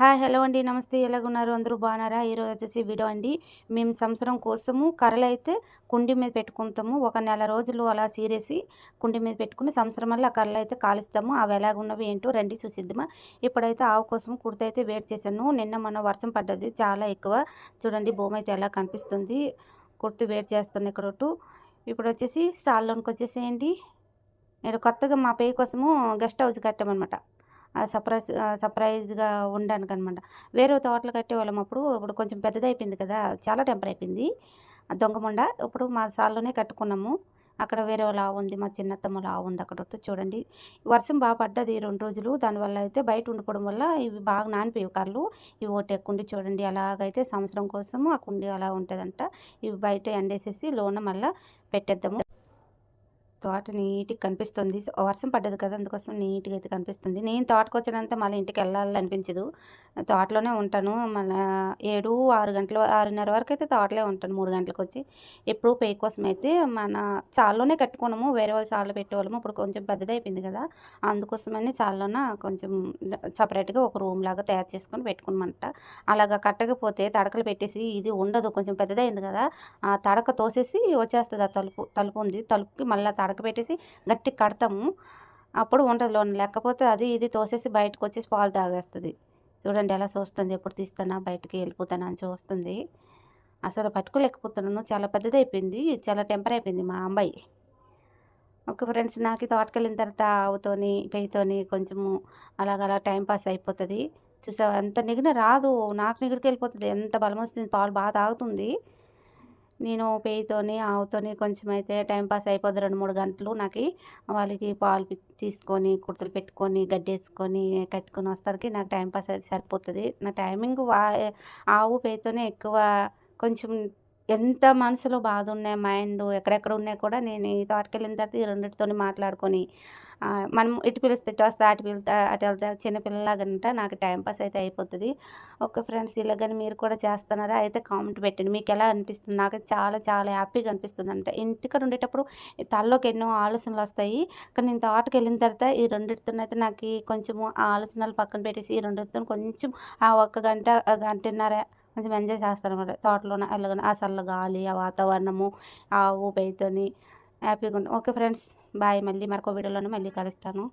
Hi hello అండి. నమస్తే. ఎలాగున్నారు? అందరూ బాగున్నారా? ఈరోజు వచ్చేసి వీడియో అండి. మేము సంవత్సరం కోసము కర్రలు అయితే కుండి మీద పెట్టుకుంటాము. ఒక నెల రోజులు అలా సీరేసి కుండి మీద పెట్టుకుని సంవత్సరం వల్ల ఆ కర్రలు అయితే కాలుస్తాము. అవి ఎలాగున్నవి ఏంటో రండి చూసిద్దామా. ఇప్పుడైతే ఆవు కోసం కుర్త అయితే వేడి చేశాను. నిన్న మొన్న వర్షం పడ్డది. చాలా ఎక్కువ. చూడండి భూమి అయితే ఎలా కనిపిస్తుంది. కుర్తి వెయిట్ చేస్తాను ఇక్కడ ఇప్పుడు వచ్చేసి సాల్లోనికి వచ్చేసేయండి. నేను కొత్తగా మా పేయి కోసము గెస్ట్ హౌస్ కట్టామన్నమాట. సర్ప్రైజ్ సర్ప్రైజ్గా ఉండడానికి అనమాట వేరే తోటలు కట్టేవాళ్ళం అప్పుడు. ఇప్పుడు కొంచెం పెద్దదైపోయింది కదా చాలా టెంపర్ అయిపోయింది దొంగముండ ఇప్పుడు మా సాల్లోనే కట్టుకున్నాము. అక్కడ వేరే లావు ఉంది మా చిన్నత్తమ్మ లావు ఉంది అక్కడ చూడండి. వర్షం బాగా పడ్డది రెండు రోజులు. దానివల్ల అయితే బయట ఉండిపోవడం వల్ల ఇవి బాగా నానిపోయి కర్రలు ఇవి ఒకటి కుండి చూడండి. అలాగైతే సంవత్సరం కోసము ఆ కుండి అలా ఉంటుందంట. ఇవి బయట ఎండేసేసి లోన మళ్ళీ పెట్టేద్దాము. తోట నీట్గా కనిపిస్తుంది. వర్షం పడ్డది కదా అందుకోసం నీట్గా అయితే కనిపిస్తుంది. నేను తోటకు వచ్చినంత మళ్ళీ ఇంటికి వెళ్ళాలని అనిపించదు తోటలోనే ఉంటాను. మళ్ళీ ఏడు ఆరు గంటల ఆరున్నర వరకు అయితే తోటలే ఉంటాను మూడు గంటలకు వచ్చి ఎప్పుడు పే కోసం అయితే మన చాల్లోనే కట్టుకున్నాము. వేరే వాళ్ళు చాలా పెట్టేవాళ్ళము. ఇప్పుడు కొంచెం పెద్దదైపోయింది కదా అందుకోసమని చాల్లోన కొంచెం సపరేట్గా ఒక రూమ్ లాగా తయారు చేసుకొని పెట్టుకున్నమాట. అలాగా కట్టకపోతే తడకలు పెట్టేసి ఇది ఉండదు. కొంచెం పెద్దదైంది కదా ఆ తడక తోసేసి వచ్చేస్తుంది ఆ తలుపు తలుపు ఉంది. తలుపుకి మళ్ళీ అడకపెట్టేసి గట్టి కడతాము. అప్పుడు ఉంటుంది లోన. లేకపోతే అది ఇది తోసేసి బయటకు వచ్చేసి పాలు తాగేస్తుంది. చూడండి ఎలా చూస్తుంది ఎప్పుడు తీస్తానా బయటకి వెళ్ళిపోతానా అని చూస్తుంది. అసలు పట్టుకోలేకపోతున్నాను. చాలా పెద్దది అయిపోయింది చాలా టెంపర్ అయిపోయింది మా అమ్మాయి. ఓకే ఫ్రెండ్స్ నాకు తోటకెళ్ళిన తర్వాత ఆవుతోని పెయ్యతోని కొంచెము అలాగలా టైంపాస్ అయిపోతుంది. చూసా ఎంత నిగిన రాదు. నాకు నిగిడికి వెళ్ళిపోతుంది ఎంత బలం వస్తుంది. పాలు బాగా తాగుతుంది. నేను పేయితోని ఆవుతోని కొంచెం అయితే టైంపాస్ అయిపోద్ది రెండు మూడు గంటలు నాకు వాళ్ళకి పాలు తీసుకొని కుర్తలు పెట్టుకొని గడ్డేసుకొని కట్టుకొని వస్తానికి నాకు టైంపాస్ అయితే సరిపోతుంది. నా టైమింగ్ వా ఆవు పేయితోనే ఎక్కువ కొంచెం ఎంత మనసులో బాధ ఉన్నాయి మైండ్ ఎక్కడెక్కడ ఉన్నాయి కూడా నేను ఈ తోటకి వెళ్ళిన తర్వాత ఈ రెండింటితో మాట్లాడుకొని మనం ఇటు పిలిస్తే ఇటు వస్తే అటు పిలుతా అటు వెళ్తే చిన్నపిల్లలాగంట నాకు టైంపాస్ అయితే అయిపోతుంది. ఓకే ఫ్రెండ్స్ ఇలాగని మీరు కూడా చేస్తున్నారా? అయితే కామెంట్ పెట్టండి. మీకు ఎలా అనిపిస్తుంది? నాకు చాలా చాలా హ్యాపీగా అనిపిస్తుంది అంట ఇంటికాడ ఉండేటప్పుడు తల్లోకి ఎన్నో ఆలోచనలు వస్తాయి. కానీ నేను తోటకి వెళ్ళిన తర్వాత ఈ రెండింటితో అయితే నాకు కొంచెం ఆ ఆలోచనలు పక్కన పెట్టేసి ఈ రెండింటితో కొంచెం ఆ ఒక్క గంట గంటన్నర మంచిగా ఎంజాయ్ చేస్తాను అనమాట తోటలోనే వెళ్ళగానే ఆ చల్ల గాలి ఆ వాతావరణము ఆ ఊపైతోని హ్యాపీగా ఉంటాం. Okay friends bye. మళ్ళీ మరొక వీడియోలోనే మళ్ళీ కలుస్తాను.